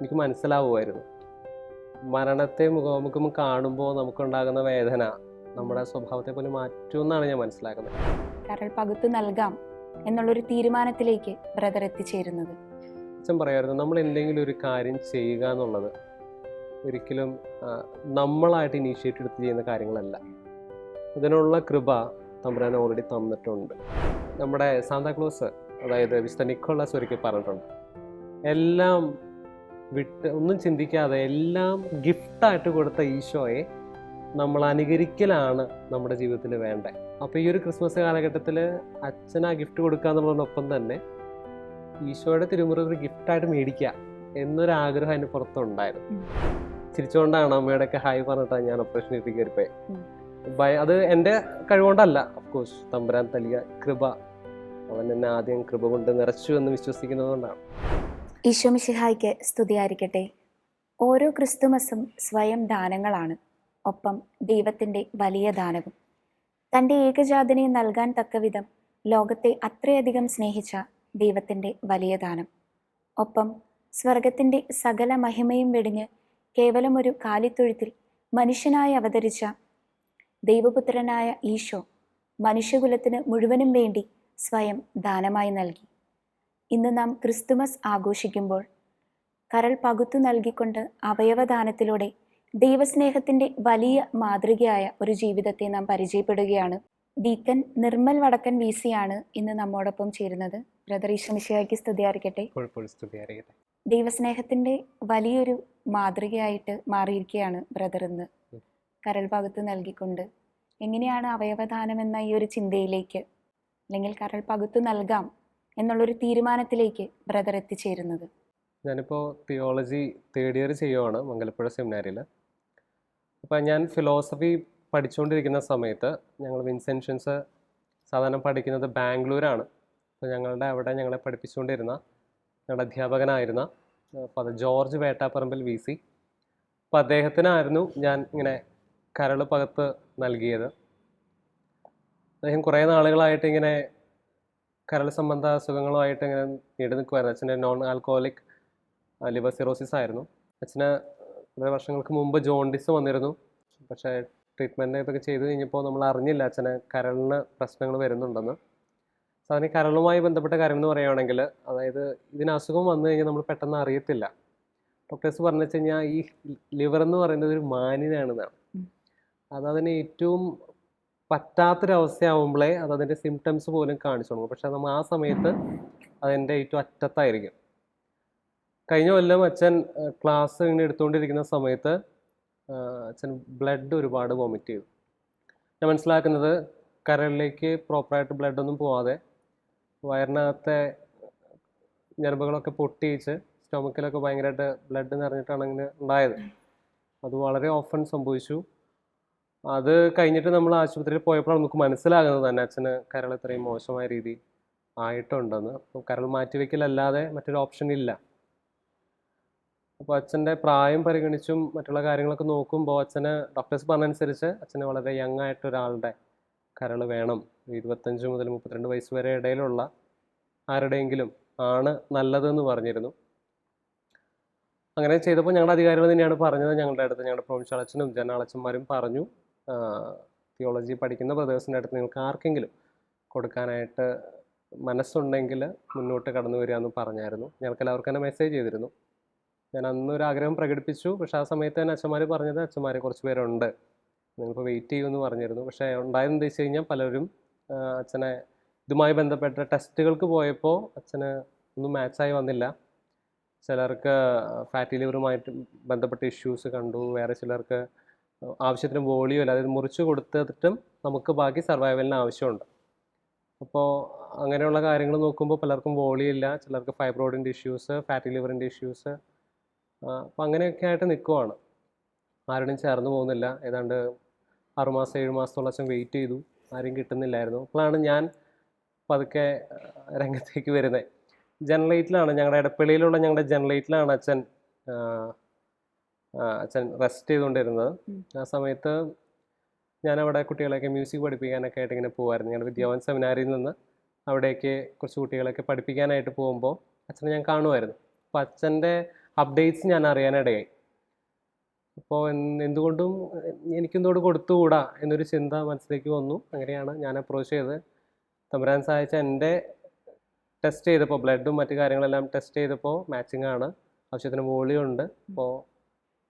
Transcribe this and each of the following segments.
എനിക്ക് മനസ്സിലാവുമായിരുന്നു. മരണത്തെ മുഖാമുഖം കാണുമ്പോൾ നമുക്കുണ്ടാകുന്ന വേദന നമ്മുടെ സ്വഭാവത്തെ പോലും മാറ്റുമെന്നാണ് ഞാൻ മനസ്സിലാക്കുന്നത്. കരൾ പകുത്തു നൽകാം എന്നുള്ളൊരു തീരുമാനത്തിലേക്ക് ബ്രദർ എത്തിച്ചേരുന്നത്. അച്ഛൻ പറയായിരുന്നു നമ്മൾ എന്തെങ്കിലും ഒരു കാര്യം ചെയ്യുക എന്നുള്ളത് ഒരിക്കലും നമ്മളായിട്ട് ഇനീഷ്യേറ്റ് എടുത്ത് ചെയ്യുന്ന കാര്യങ്ങളല്ല. അതിനുള്ള കൃപ തമ്പുരാൻ ഓൾറെഡി തന്നിട്ടുണ്ട്. നമ്മുടെ സാന്താക്ലോസ് അതായത് വിശുദ്ധ നിക്കോളാസ് ഒരിക്കൽ പറഞ്ഞിട്ടുണ്ട് എല്ലാം വിട്ട് ഒന്നും ചിന്തിക്കാതെ എല്ലാം ഗിഫ്റ്റായിട്ട് കൊടുത്ത ഈശോയെ നമ്മൾ അനുകരിക്കലാണ് നമ്മുടെ ജീവിതത്തിൽ വേണ്ടത്. അപ്പോൾ ഈ ഒരു ക്രിസ്മസ് കാലഘട്ടത്തിൽ അച്ഛന ആ ഗിഫ്റ്റ് കൊടുക്കുക എന്നുള്ളതിനൊപ്പം തന്നെ ഈശോയുടെ തിരുമുറി ഒരു ഗിഫ്റ്റായിട്ട് മേടിക്കുക എന്നൊരു ആഗ്രഹം അതിന് പുറത്തുണ്ടായിരുന്നു. ചിരിച്ചുകൊണ്ടാണ് അമ്മയോടൊക്കെ ഹായ് പറഞ്ഞിട്ടാണ് ഞാൻ ഓപ്പറേഷൻ ചെയ്ത് കയറിപ്പോയി. ഭയ അത് എന്റെ കഴിവുകൊണ്ടല്ല. അഫ്കോഴ്സ് തമ്പുരാൻ തലിയ കൃപ. അവൻ എന്നെ ആദ്യം കൃപ കൊണ്ട് നിറച്ചു എന്ന് വിശ്വസിക്കുന്നത് കൊണ്ടാണ് ഈശോ മിശിഹായ്ക്ക് സ്തുതിയായിരിക്കട്ടെ. ഓരോ ക്രിസ്തുമസും സ്വയം ദാനങ്ങളാണ്. ഒപ്പം ദൈവത്തിന്റെ വലിയ ദാനവും. തന്റെ ഏകജാതനെ നൽകാൻ തക്കവിധം ലോകത്തെ അത്രയധികം സ്നേഹിച്ച ദൈവത്തിന്റെ വലിയ ദാനം. ഒപ്പം സ്വർഗത്തിന്റെ സകല മഹിമയും വെടിഞ്ഞ് കേവലം ഒരു കാലിത്തൊഴുത്തിൽ മനുഷ്യനായി അവതരിച്ച ദൈവപുത്രനായ ഈശോ മനുഷ്യകുലത്തിന് മുഴുവനും വേണ്ടി സ്വയം ദാനമായി നൽകി. ഇന്ന് നാം ക്രിസ്തുമസ് ആഘോഷിക്കുമ്പോൾ കരൾ പകുത്തു നൽകിക്കൊണ്ട് അവയവദാനത്തിലൂടെ ദൈവസ്നേഹത്തിന്റെ വലിയ മാതൃകയായ ഒരു ജീവിതത്തെ നാം പരിചയപ്പെടുകയാണ്. ഡീക്കൻ നിർമ്മൽ വടക്കൻ വി സിയാണ് ഇന്ന് നമ്മോടൊപ്പം ചേരുന്നത്. ബ്രദർ ഈശ്വമിശിയാക്കി സ്തുതിയായിരിക്കട്ടെ. എപ്പോഴും സ്തുതിയായിരിക്കട്ടെ. ദൈവസ്നേഹത്തിന്റെ വലിയൊരു മാതൃകയായിട്ട് മാറിയിരിക്കുകയാണ് ബ്രദർ ഇന്ന്. കരൾ പകുത്ത് നൽകിക്കൊണ്ട് എങ്ങനെയാണ് അവയവദാനം എന്ന ഈ ഒരു ചിന്തയിലേക്ക് അല്ലെങ്കിൽ കരൾ പകുത്തു നൽകാം എന്നുള്ളൊരു തീരുമാനത്തിലേക്ക് ബ്രദർ എത്തിച്ചേരുന്നത്. ഞാനിപ്പോൾ തിയോളജി തേർഡ് ഇയർ ചെയ്യുവാണ് മംഗലപ്പുഴ സെമിനാരിയിൽ അപ്പോൾ ഞാൻ ഫിലോസഫി പഠിച്ചുകൊണ്ടിരിക്കുന്ന സമയത്ത് ഞങ്ങൾ വിൻസെൻഷൻസ് സാധാരണ പഠിക്കുന്നത് ബാംഗ്ലൂരാണ്. അപ്പോൾ ഞങ്ങളുടെ അവിടെ ഞങ്ങളെ പഠിപ്പിച്ചുകൊണ്ടിരുന്ന ഞങ്ങളുടെ അധ്യാപകനായിരുന്ന father George Vettapparambil V C അപ്പോൾ അദ്ദേഹത്തിനായിരുന്നു ഞാൻ ഇങ്ങനെ കരൾ പകത്ത് നൽകിയത്. അദ്ദേഹം കുറേ നാളുകളായിട്ട് ഇങ്ങനെ കരൾ സംബന്ധ അസുഖങ്ങളുമായിട്ട് ഇങ്ങനെ നീണ്ടു നിൽക്കുമായിരുന്നു അച്ഛന്റെ നോൺ ആൽക്കോഹോളിക് ലിവർ സിറോസിസ് ആയിരുന്നു. അച്ഛന് കുറേ വർഷങ്ങൾക്ക് മുമ്പ് ജോണ്ടിസ് വന്നിരുന്നു. പക്ഷേ ട്രീറ്റ്മെന്റ് ഇതൊക്കെ ചെയ്ത് കഴിഞ്ഞപ്പോൾ നമ്മൾ അറിഞ്ഞില്ല അച്ഛന് കരളിന് പ്രശ്നങ്ങൾ വരുന്നുണ്ടെന്ന്. സാധാരണ കരളുമായി ബന്ധപ്പെട്ട കാര്യം എന്ന് പറയുകയാണെങ്കിൽ അതായത് ഇതിന് അസുഖം വന്നു കഴിഞ്ഞാൽ നമ്മൾ പെട്ടെന്ന് അറിയത്തില്ല. ഡോക്ടേഴ്സ് പറഞ്ഞു വെച്ച് കഴിഞ്ഞാൽ ഈ ലിവർ എന്ന് പറയുന്നത് ഒരു മാനിനാണെന്നാണ്. അതതിന് അത് അതിന് ഏറ്റവും പറ്റാത്തൊരവസ്ഥയാവുമ്പോഴേ അത് അതിന്റെ സിംറ്റംസ് പോലും കാണിച്ചു തുടങ്ങും പക്ഷെ നമ്മൾ ആ സമയത്ത് അതിന്റെ ഏറ്റവും അറ്റത്തായിരിക്കും. കഴിഞ്ഞ കൊല്ലം അച്ഛൻ ക്ലാസ് ഇങ്ങനെ എടുത്തുകൊണ്ടിരിക്കുന്ന സമയത്ത് അച്ഛൻ ബ്ലഡ് ഒരുപാട് വോമിറ്റ് ചെയ്തു. ഞാൻ മനസ്സിലാക്കുന്നത് കരളിലേക്ക് പ്രോപ്പറായിട്ട് ബ്ലഡൊന്നും പോവാതെ വയറിനകത്തെ ഞരമ്പുകളൊക്കെ പൊട്ടിയിച്ച് സ്റ്റൊമക്കിലൊക്കെ ഭയങ്കരമായിട്ട് ബ്ലഡ് നിറഞ്ഞിട്ടാണ് ഇങ്ങനെ ഉണ്ടായത്. അത് വളരെ ഓഫൺ സംഭവിച്ചു. അത് കഴിഞ്ഞിട്ട് നമ്മൾ ആശുപത്രിയിൽ പോയപ്പോഴാണ് നമുക്ക് മനസ്സിലാകുന്നത് തന്നെ അച്ഛന് കരൾ ഇത്രയും മോശമായ രീതി ആയിട്ടുണ്ടെന്ന്. അപ്പോൾ കരൾ മാറ്റിവെക്കലല്ലാതെ മറ്റൊരു ഓപ്ഷൻ ഇല്ല. അപ്പോൾ അച്ഛന്റെ പ്രായം പരിഗണിച്ചും മറ്റുള്ള കാര്യങ്ങളൊക്കെ നോക്കുമ്പോൾ അച്ഛന് ഡോക്ടേഴ്സ് പറഞ്ഞനുസരിച്ച് അച്ഛന് വളരെ യങ് ആയിട്ട് ഒരാളുടെ കരൾ വേണം. ഇരുപത്തഞ്ച് മുതൽ മുപ്പത്തിരണ്ട് വയസ്സ് വരെ ഇടയിലുള്ള ആരുടെയെങ്കിലും ആണ് നല്ലതെന്ന് പറഞ്ഞിരുന്നു. അങ്ങനെ ചെയ്തപ്പോൾ ഞങ്ങളുടെ അധികാരികൾ തന്നെയാണ് പറഞ്ഞത്. ഞങ്ങളുടെ അടുത്ത് ഞങ്ങളുടെ പ്രൊവിൻഷ്യൽ അച്ഛനും ജനറൽ അച്ഛന്മാരും പറഞ്ഞു. തിയോളജി പഠിക്കുന്ന ബ്രദേഴ്സിന്റെ അടുത്ത് നിങ്ങൾക്ക് ആർക്കെങ്കിലും കൊടുക്കാനായിട്ട് മനസ്സുണ്ടെങ്കിൽ മുന്നോട്ട് കടന്നു വരിക എന്ന് പറഞ്ഞായിരുന്നു. ഞങ്ങൾക്ക് എല്ലാവർക്കും തന്നെ മെസ്സേജ് ചെയ്തിരുന്നു. ഞാൻ അന്നൊരു ആഗ്രഹം പ്രകടിപ്പിച്ചു. പക്ഷെ ആ സമയത്ത് തന്നെ അച്ഛന്മാർ പറഞ്ഞത് അച്ഛന്മാർ കുറച്ച് പേരുണ്ട്. നിങ്ങൾക്ക് വെയിറ്റ് ചെയ്യുമെന്ന് പറഞ്ഞിരുന്നു. പക്ഷേ ഉണ്ടായതെന്ന് വെച്ച് കഴിഞ്ഞാൽ പലരും അച്ഛനെ ഇതുമായി ബന്ധപ്പെട്ട ടെസ്റ്റുകൾക്ക് പോയപ്പോൾ അച്ഛന് ഒന്നും മാച്ചായി വന്നില്ല. ചിലർക്ക് ഫാറ്റി ലിവറുമായിട്ട് ബന്ധപ്പെട്ട ഇഷ്യൂസ് കണ്ടു. വേറെ ചിലർക്ക് ആവശ്യത്തിന് വോളിയോ അതായത് മുറിച്ച് കൊടുത്തിട്ടും നമുക്ക് ബാക്കി സർവൈവലിന് ആവശ്യമുണ്ട്. അപ്പോൾ അങ്ങനെയുള്ള കാര്യങ്ങൾ നോക്കുമ്പോൾ പലർക്കും വോളിയോ ഇല്ല ചിലർക്ക് ഫൈബ്രോയിഡിന്റെ ഇഷ്യൂസ് ഫാറ്റി ലിവറിന്റെ ഇഷ്യൂസ് അപ്പോൾ അങ്ങനെയൊക്കെ ആയിട്ട് നിൽക്കുവാണ് ആരുടെയും ചേർന്ന് പോകുന്നില്ല. ഏതാണ്ട് ആറുമാസം ഏഴ് മാസത്തോളം വെയിറ്റ് ചെയ്തു. ആരും കിട്ടുന്നില്ലായിരുന്നു. അപ്പോഴാണ് ഞാൻ പതുക്കെ രംഗത്തേക്ക് വരുന്നത്. ജനറേറ്റിലാണ് ഞങ്ങളുടെ ഇടപ്പള്ളിയിലുള്ള ഞങ്ങളുടെ ജനറേറ്റിലാണ് അച്ഛൻ അച്ഛൻ റെസ്റ്റ് ചെയ്തുകൊണ്ടിരുന്നത്. ആ സമയത്ത് ഞാനവിടെ കുട്ടികളെയൊക്കെ മ്യൂസിക് പഠിപ്പിക്കാനൊക്കെ ആയിട്ട് ഇങ്ങനെ പോകുമായിരുന്നു ഞങ്ങളുടെ വിദ്യാഭവൻ സെമിനാരിയിൽ നിന്ന് അവിടേക്ക് കുറച്ച് കുട്ടികളെയൊക്കെ പഠിപ്പിക്കാനായിട്ട് പോകുമ്പോൾ അച്ഛനെ ഞാൻ കാണുമായിരുന്നു. അപ്പോൾ അച്ഛന്റെ അപ്ഡേറ്റ്സ് ഞാൻ അറിയാനിടയായി. അപ്പോൾ എന്തുകൊണ്ടും എനിക്കെന്തോട് കൊടുത്തുകൂടാ എന്നൊരു ചിന്ത മനസ്സിലേക്ക് വന്നു. അങ്ങനെയാണ് ഞാൻ അപ്രോച്ച് ചെയ്ത്. തമ്പുരാൻ സഹായിച്ച എന്റെ ടെസ്റ്റ് ചെയ്തപ്പോൾ ബ്ലഡും മറ്റു കാര്യങ്ങളെല്ലാം ടെസ്റ്റ് ചെയ്തപ്പോൾ മാച്ചിങ് ആണ്. ആവശ്യത്തിന് വോളിയുണ്ട് അപ്പോൾ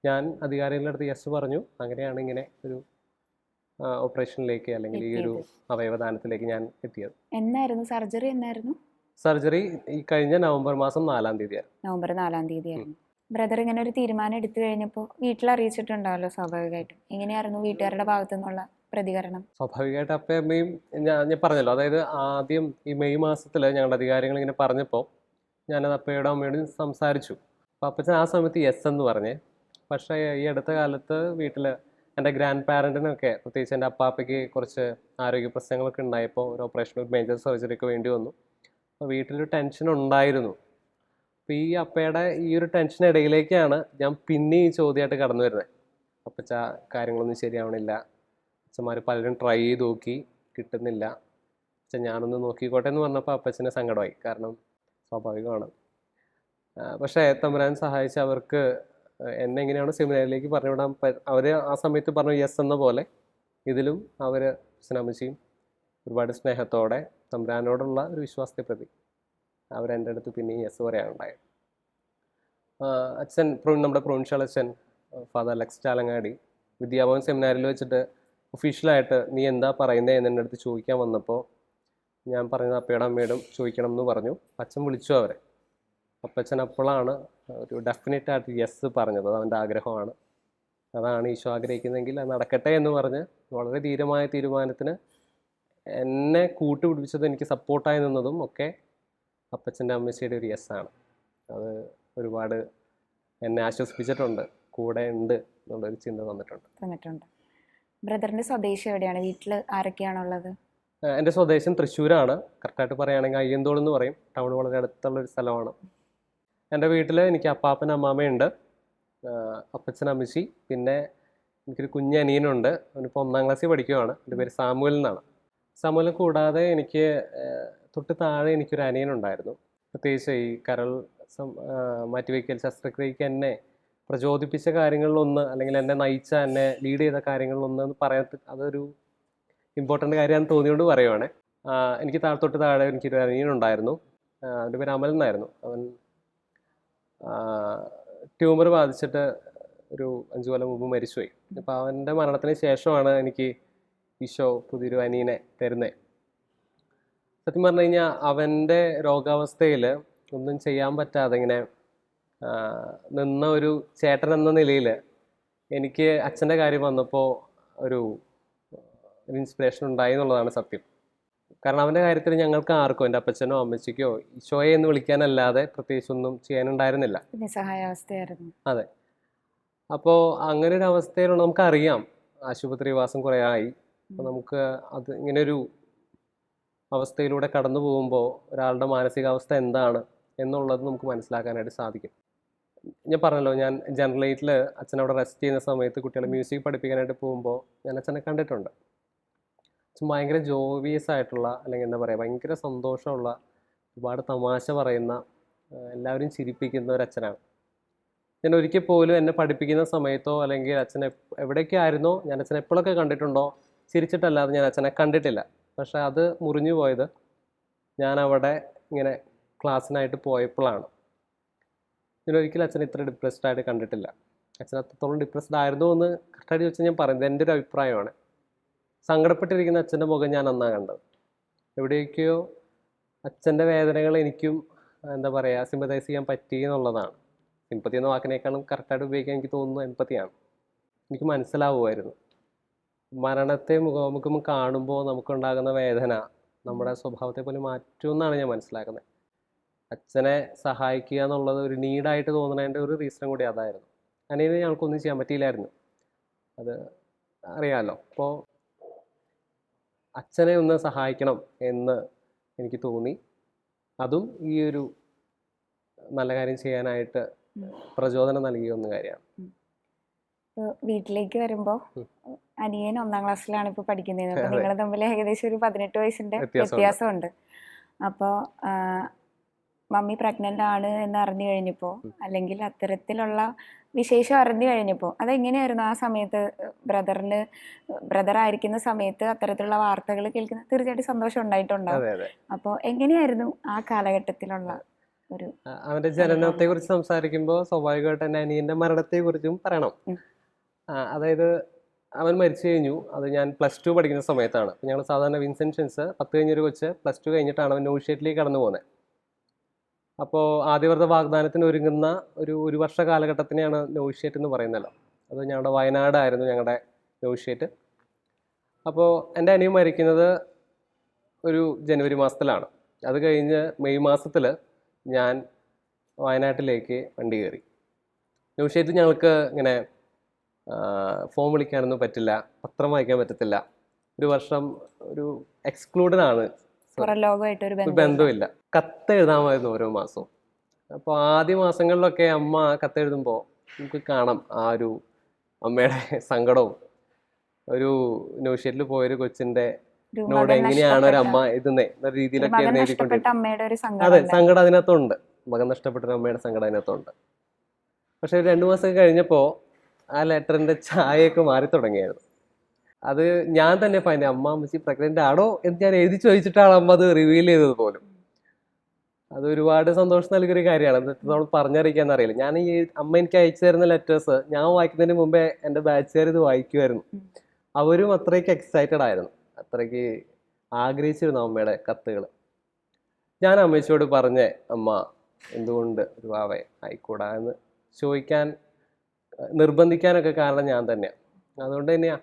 ഞാൻ അധികാരികളുടെ അടുത്ത് യെസ് പറഞ്ഞു. അങ്ങനെയാണ് ഇങ്ങനെ ഒരു ഓപ്പറേഷനിലേക്ക് അല്ലെങ്കിൽ ഈ ഒരു അവയവദാനത്തിലേക്ക് ഞാൻ എത്തിയത്. എന്നായിരുന്നു? സർജറി എന്നായിരുന്നു? സർജറി ഈ കഴിഞ്ഞ നവംബർ മാസം നാലാം തീയതിയാണ് നവംബർ നാലാം തീയതി ആയിരുന്നു ബ്രദർ ഇങ്ങനെ ഒരു തീരുമാനം എടുത്തു കഴിഞ്ഞപ്പോൾ വീട്ടിൽ അറിയിച്ചിട്ടുണ്ടാവല്ലോ സ്വാഭാവികമായിട്ടും. എങ്ങനെയായിരുന്നു വീട്ടുകാരുടെ ഭാഗത്തു നിന്നുള്ള പ്രതികരണം? സ്വാഭാവികമായിട്ട് അപ്പയും അമ്മയും ഞാൻ ഞാൻ പറഞ്ഞല്ലോ. അതായത് ആദ്യം ഈ മെയ് മാസത്തിൽ ഞങ്ങളുടെ അധികാരികൾ ഇങ്ങനെ പറഞ്ഞപ്പോൾ ഞാനത് അപ്പയോടും അമ്മയോടും സംസാരിച്ചു. അപ്പം അപ്പച്ചൻ ആ സമയത്ത് യെസ് എന്ന് പറഞ്ഞേ പക്ഷേ ഈ അടുത്ത കാലത്ത് വീട്ടിൽ എന്റെ ഗ്രാൻഡ് പാരന്റിനൊക്കെ പ്രത്യേകിച്ച് എന്റെ അപ്പാപ്പയ്ക്ക് കുറച്ച് ആരോഗ്യ പ്രശ്നങ്ങളൊക്കെ ഉണ്ടായപ്പോൾ ഒരു ഓപ്പറേഷൻ ഒരു മേജർ സർജറിക്ക് വേണ്ടി വന്നു. അപ്പോൾ വീട്ടിലൊരു ടെൻഷൻ ഉണ്ടായിരുന്നു. അപ്പോൾ ഈ അപ്പയുടെ ഈ ഒരു ടെൻഷൻ ഇടയിലേക്കാണ് ഞാൻ പിന്നെ ഈ ചോദ്യമായിട്ട് കടന്നു വരുന്നത്. അപ്പച്ച കാര്യങ്ങളൊന്നും ശരിയാവണില്ല. അച്ഛന്മാർ പലരും ട്രൈ ചെയ്ത് നോക്കി കിട്ടുന്നില്ല. അച്ഛൻ ഞാനൊന്ന് നോക്കിക്കോട്ടെ എന്ന് പറഞ്ഞപ്പോൾ അപ്പച്ചനെ സങ്കടമായി. കാരണം സ്വാഭാവികമാണ്. പക്ഷേ തമ്പുരാൻ സഹായിച്ച് അവർക്ക് എന്നെ എങ്ങനെയാണ് സെമിനാറിലേക്ക് പറഞ്ഞുവിടാൻ അവർ ആ സമയത്ത് പറഞ്ഞു യെസ് എന്ന പോലെ ഇതിലും അവർ സ്നമിച്ചയും ഒരുപാട് സ്നേഹത്തോടെ തമ്പുരാനോടുള്ള ഒരു വിശ്വാസത്തെ പ്രതി അവരെന്റെ അടുത്ത് പിന്നെയും യെസ് പറയാനുണ്ടായത് അച്ഛൻ നമ്മുടെ പ്രൊവിൻഷ്യൽ അച്ഛൻ ഫാദർ അലക്സ് ചാലങ്ങാടി വിദ്യാഭവൻ സെമിനാറിൽ വെച്ചിട്ട് ഒഫീഷ്യലായിട്ട് നീ എന്താ പറയുന്നത് എന്ന് അടുത്ത് ചോദിക്കാൻ വന്നപ്പോൾ ഞാൻ പറഞ്ഞത് അപ്പയുടെ അമ്മയോടും ചോദിക്കണം എന്ന് പറഞ്ഞു. അച്ഛൻ വിളിച്ചു അവരെ. അപ്പച്ചൻ അപ്പോഴാണ് ഒരു ഡെഫിനറ്റ് ആയിട്ട് യെസ് പറഞ്ഞത്. അത് അവന്റെ ആഗ്രഹമാണ്. അതാണ് ഈശോ ആഗ്രഹിക്കുന്നതെങ്കിൽ അത് നടക്കട്ടെ എന്ന് പറഞ്ഞ് വളരെ ധീരമായ തീരുമാനത്തിന് എന്നെ കൂട്ടുപിടിപ്പിച്ചത് എനിക്ക് സപ്പോർട്ടായി നിന്നതും ഒക്കെ അപ്പച്ചന്റെ അമ്മച്ചിയുടെ ഒരു യെസ് ആണ്. അത് ഒരുപാട് എന്നെ ആശ്വസിപ്പിച്ചിട്ടുണ്ട്. കൂടെ ഉണ്ട് എന്നുള്ളൊരു ചിന്ത തന്നിട്ടുണ്ട് തന്നിട്ടുണ്ട് ബ്രദറിന്റെ സ്വദേശം എവിടെയാണ്? വീട്ടിൽ ആരൊക്കെയാണുള്ളത് എന്റെ സ്വദേശം തൃശ്ശൂരാണ്. കറക്റ്റായിട്ട് പറയുകയാണെങ്കിൽ അയ്യന്തോൾ എന്ന് പറയും. ടൗൺ വളരെ അടുത്തുള്ള ഒരു സ്ഥലമാണ്. എന്റെ വീട്ടിൽ എനിക്ക് അപ്പാപ്പൻ അമ്മാമ്മയുണ്ട് അപ്പച്ചൻ അമ്മച്ചി പിന്നെ എനിക്കൊരു കുഞ്ഞനിയനുണ്ട് അവനിപ്പോൾ ഒന്നാം ക്ലാസ്സിൽ പഠിക്കുകയാണ് എന്റെ പേര് സാമുവൽ എന്നാണ്. സാമുവൽ കൂടാതെ എനിക്ക് തൊട്ട് താഴെ എനിക്കൊരു അനിയനുണ്ടായിരുന്നു. പ്രത്യേകിച്ച് ഈ കരൾ മാറ്റിവെക്കൽ ശസ്ത്രക്രിയയ്ക്ക് എന്നെ പ്രചോദിപ്പിച്ച കാര്യങ്ങളിലൊന്ന് അല്ലെങ്കിൽ എന്നെ നയിച്ച എന്നെ ലീഡ് ചെയ്ത കാര്യങ്ങളിലൊന്ന് എന്ന് പറയാൻ അതൊരു ഇമ്പോർട്ടന്റ് കാര്യമാണെന്ന് തോന്നിയോണ്ട് പറയുവാണ്. എനിക്ക് താഴെ തൊട്ട് താഴെ എനിക്കൊരു അനിയനുണ്ടായിരുന്നു. അവന്റെ പേര് അമൽ എന്നായിരുന്നു. അവൻ ട്യൂമർ ബാധിച്ചിട്ട് ഒരു അഞ്ചു കൊല്ലം മുമ്പ് മരിച്ചുപോയി. അപ്പോൾ അവന്റെ മരണത്തിന് ശേഷമാണ് എനിക്ക് ഈശോ പുതിയൊരു അനിയനെ തരുന്നത് സത്യം പറഞ്ഞു കഴിഞ്ഞാൽ അവന്റെ രോഗാവസ്ഥയിൽ ഒന്നും ചെയ്യാൻ പറ്റാതെ ഇങ്ങനെ നിന്ന ഒരു ചേട്ടൻ എന്ന നിലയിൽ എനിക്ക് അച്ഛന്റെ കാര്യം വന്നപ്പോൾ ഒരു ഇൻസ്പിറേഷൻ ഉണ്ടായി എന്നുള്ളതാണ് സത്യം. കാരണം അവന്റെ കാര്യത്തിൽ ഞങ്ങൾക്ക് ആർക്കും എന്റെ അപ്പച്ചനോ അമ്മച്ചിക്കോ ഈശോയെ എന്ന് വിളിക്കാനല്ലാതെ പ്രത്യേകിച്ചൊന്നും ചെയ്യാനുണ്ടായിരുന്നില്ല. അതെ അപ്പോൾ അങ്ങനെ ഒരു അവസ്ഥയിലുള്ള നമുക്കറിയാം ആശുപത്രിവാസം കുറേ ആയി. അപ്പോൾ നമുക്ക് അത് ഇങ്ങനൊരു അവസ്ഥയിലൂടെ കടന്നു പോകുമ്പോൾ ഒരാളുടെ മാനസികാവസ്ഥ എന്താണ് എന്നുള്ളത് നമുക്ക് മനസ്സിലാക്കാനായിട്ട് സാധിക്കും. ഞാൻ പറഞ്ഞല്ലോ ഞാൻ ജനറലേറ്റിൽ അച്ഛൻ അവിടെ റെസ്റ്റ് ചെയ്യുന്ന സമയത്ത് കുട്ടികളെ മ്യൂസിക് പഠിപ്പിക്കാനായിട്ട് പോകുമ്പോൾ ഞാൻ അച്ഛനെ കണ്ടിട്ടുണ്ട്. ഭയങ്കര ജോവിയസ് ആയിട്ടുള്ള അല്ലെങ്കിൽ എന്താ പറയുക ഭയങ്കര സന്തോഷമുള്ള ഒരുപാട് തമാശ പറയുന്ന എല്ലാവരും ചിരിപ്പിക്കുന്ന ഒരു അച്ഛനാണ്. ഞാൻ ഒരിക്കൽ പോലും എന്നെ പഠിപ്പിക്കുന്ന സമയത്തോ അല്ലെങ്കിൽ എപ്പ- എവിടെയൊക്കെ ആയിരുന്നോ ഞാൻ അച്ഛനെ എപ്പോഴൊക്കെ കണ്ടിട്ടുണ്ടോ ചിരിച്ചിട്ടല്ലാതെ ഞാൻ അച്ഛനെ കണ്ടിട്ടില്ല. പക്ഷേ അത് മുറിഞ്ഞു പോയത് ഞാൻ അവിടെ ഇങ്ങനെ ക്ലാസ്സിനായിട്ട് പോയപ്പോഴാണ്. ഞാൻ ഒരിക്കലും അച്ഛനെ ഇത്ര ഡിപ്രസ്ഡ് ആയിട്ട് കണ്ടിട്ടില്ല. അച്ഛൻ അത്രത്തോളം ഡിപ്രസ്ഡ് ആയിരുന്നു എന്ന് കറക്റ്റായിട്ട് ചോദിച്ചാൽ ഞാൻ പറയുന്നത് എന്റെ ഒരു അഭിപ്രായമാണ്. സങ്കടപ്പെട്ടിരിക്കുന്ന അച്ഛന്റെ മുഖം ഞാൻ അന്നാ കണ്ടത്. എവിടെയൊക്കെയോ അച്ഛന്റെ വേദനകൾ എനിക്കും എന്താ പറയുക സിമ്പതൈസ് ചെയ്യാൻ പറ്റി എന്നുള്ളതാണ്. സിമ്പതി എന്ന വാക്കിനേക്കാളും കറക്റ്റായിട്ട് ഉപയോഗിക്കാൻ എനിക്ക് തോന്നുന്നു എമ്പത്തിയാണ് എനിക്ക് മനസ്സിലാവുമായിരുന്നു. മരണത്തെ മുഖാമുഖം കാണുമ്പോൾ നമുക്കുണ്ടാകുന്ന വേദന നമ്മുടെ സ്വഭാവത്തെ പോലെ മാറ്റുമെന്നാണ് ഞാൻ മനസ്സിലാക്കുന്നത്. അച്ഛനെ സഹായിക്കുക എന്നുള്ളത് ഒരു നീഡായിട്ട് തോന്നുന്നതിന്റെ ഒരു റീസൺ കൂടി അതായിരുന്നു. അനിയനെ ഞങ്ങൾക്കൊന്നും ചെയ്യാൻ പറ്റിയില്ലായിരുന്നു. അത് അറിയാമല്ലോ അപ്പോൾ അച്ഛനെ ഒന്ന് സഹായിക്കണം എന്ന് എനിക്ക് തോന്നി. അതും ഈ ഒരു നല്ല കാര്യം ചെയ്യാനായിട്ട് പ്രചോദനം നൽകിയ ഒന്ന് കാര്യമാണ്. വീട്ടിലേക്ക് വരുമ്പോ അനിയൻ ഒന്നാം ക്ലാസ്സിലാണ് ഇപ്പൊ പഠിക്കുന്നത്. നിങ്ങൾ തമ്മിൽ ഏകദേശം ഒരു പതിനെട്ട് വയസ്സിന്റെ വ്യത്യാസമുണ്ട്. വ്യത്യാസമുണ്ട്. അപ്പോൾ മമ്മി പ്രഗ്നന്റ് ആണ് എന്ന് അറിഞ്ഞു കഴിഞ്ഞപ്പോൾ അല്ലെങ്കിൽ അത്തരത്തിലുള്ള വിശേഷം അറിഞ്ഞു കഴിഞ്ഞപ്പോൾ അതെങ്ങനെയായിരുന്നു ആ സമയത്ത് ബ്രദറിന് ബ്രദർ ആയിരിക്കുന്ന സമയത്ത് അത്തരത്തിലുള്ള വാർത്തകൾ കേൾക്കുന്ന തീർച്ചയായിട്ടും സന്തോഷം ഉണ്ടായിട്ടുണ്ടാവും. അപ്പോൾ എങ്ങനെയായിരുന്നു ആ കാലഘട്ടത്തിലുള്ള ഒരു അവന്റെ ജനനത്തെ കുറിച്ച് സംസാരിക്കുമ്പോൾ സ്വാഭാവികമായിട്ട് എന്റെ അനിയന്റെ മരണത്തെ കുറിച്ചും പറയണം അതായത് അവൻ മരിച്ചു കഴിഞ്ഞു. അത് ഞാൻ പ്ലസ് ടു പഠിക്കുന്ന സമയത്താണ്. ഞങ്ങൾ സാധാരണ വിൻസെൻഷൻസ് പത്ത് കഴിഞ്ഞൊരു കൊച്ച് പ്ലസ് ടു കഴിഞ്ഞിട്ടാണ് അവൻ നോഷ്യേറ്റിലേക്ക് കടന്നു പോകുന്നത് അപ്പോൾ ആദ്യവർദ്ധ വാഗ്ദാനത്തിന് ഒരുങ്ങുന്ന ഒരു ഒരു വർഷ കാലഘട്ടത്തിനെയാണ് ന്യൂഷേറ്റ് എന്ന് പറയുന്നല്ലോ അത് ഞങ്ങളുടെ വയനാടായിരുന്നു ഞങ്ങളുടെ ന്യൂഷേറ്റ് അപ്പോൾ എന്റെ അനിയൻ മരിക്കുന്നത് ഒരു ജനുവരി മാസത്തിലാണ്. അത് കഴിഞ്ഞ് മെയ് മാസത്തിൽ ഞാൻ വയനാട്ടിലേക്ക് വണ്ടി കയറി. ന്യൂഷേറ്റ് ഞങ്ങൾക്ക് ഇങ്ങനെ ഫോം വിളിക്കാനൊന്നും പറ്റില്ല പത്രം വായിക്കാൻ പറ്റത്തില്ല. ഒരു വർഷം ഒരു എക്സ്ക്ലൂഡഡ് ആണ് പുറം ലോകമായിട്ട് ഒരു ഒരു ബന്ധം ബന്ധമില്ല. കത്ത് എഴുതാമായിരുന്നു ഓരോ മാസവും. അപ്പോൾ ആദ്യ മാസങ്ങളിലൊക്കെ അമ്മ കത്ത് എഴുതുമ്പോൾ നമുക്ക് കാണാം ആ ഒരു അമ്മയുടെ സങ്കടവും. ഒരു ന്യൂഷേറ്റിൽ പോയൊരു കൊച്ചിന്റെ നോട് എങ്ങനെയാണ് ഒരു അമ്മ എഴുതുന്നത് എന്ന രീതിയിലൊക്കെ അതെ സങ്കടം അതിനകത്തുണ്ട്. മകൻ നഷ്ടപ്പെട്ട അമ്മയുടെ സങ്കടം അതിനകത്തുണ്ട്. പക്ഷെ രണ്ടു മാസം കഴിഞ്ഞപ്പോൾ ആ ലെറ്ററിന്റെ ചായയൊക്കെ മാറി തുടങ്ങിയായിരുന്നു അത് ഞാൻ തന്നെ ഫൈൻ അമ്മ അമ്മച്ചി പ്രഗ്നന്റ് ആണോ എന്ന് ഞാൻ എഴുതി ചോദിച്ചിട്ടാണ് അമ്മ അത് റിവീൽ ചെയ്തത് പോലും. അത് ഒരുപാട് സന്തോഷം നൽകിയൊരു കാര്യമാണ്. നമ്മൾ പറഞ്ഞറിയിക്കാൻ അറിയില്ല. ഞാൻ ഈ അമ്മ എനിക്ക് അയച്ചു തരുന്ന ലെറ്റേഴ്സ് ഞാൻ വായിക്കുന്നതിന് മുമ്പേ എന്റെ ബാച്ചുകാർ ഇത് വായിക്കുമായിരുന്നു. അവരും അത്രയ്ക്ക് എക്സൈറ്റഡ് ആയിരുന്നു. അത്രയ്ക്ക് ആഗ്രഹിച്ചിരുന്നു അമ്മയുടെ കത്തുകൾ ഞാൻ അമ്മച്ചിയോട് പറഞ്ഞേ അമ്മ എന്തുകൊണ്ട് ഒരു വാവേ ആയിക്കൂടാ? എന്ന് ചോദിക്കാൻ നിർബന്ധിക്കാനൊക്കെ കാരണം ഞാൻ തന്നെയാണ് അതുകൊണ്ട് തന്നെയാ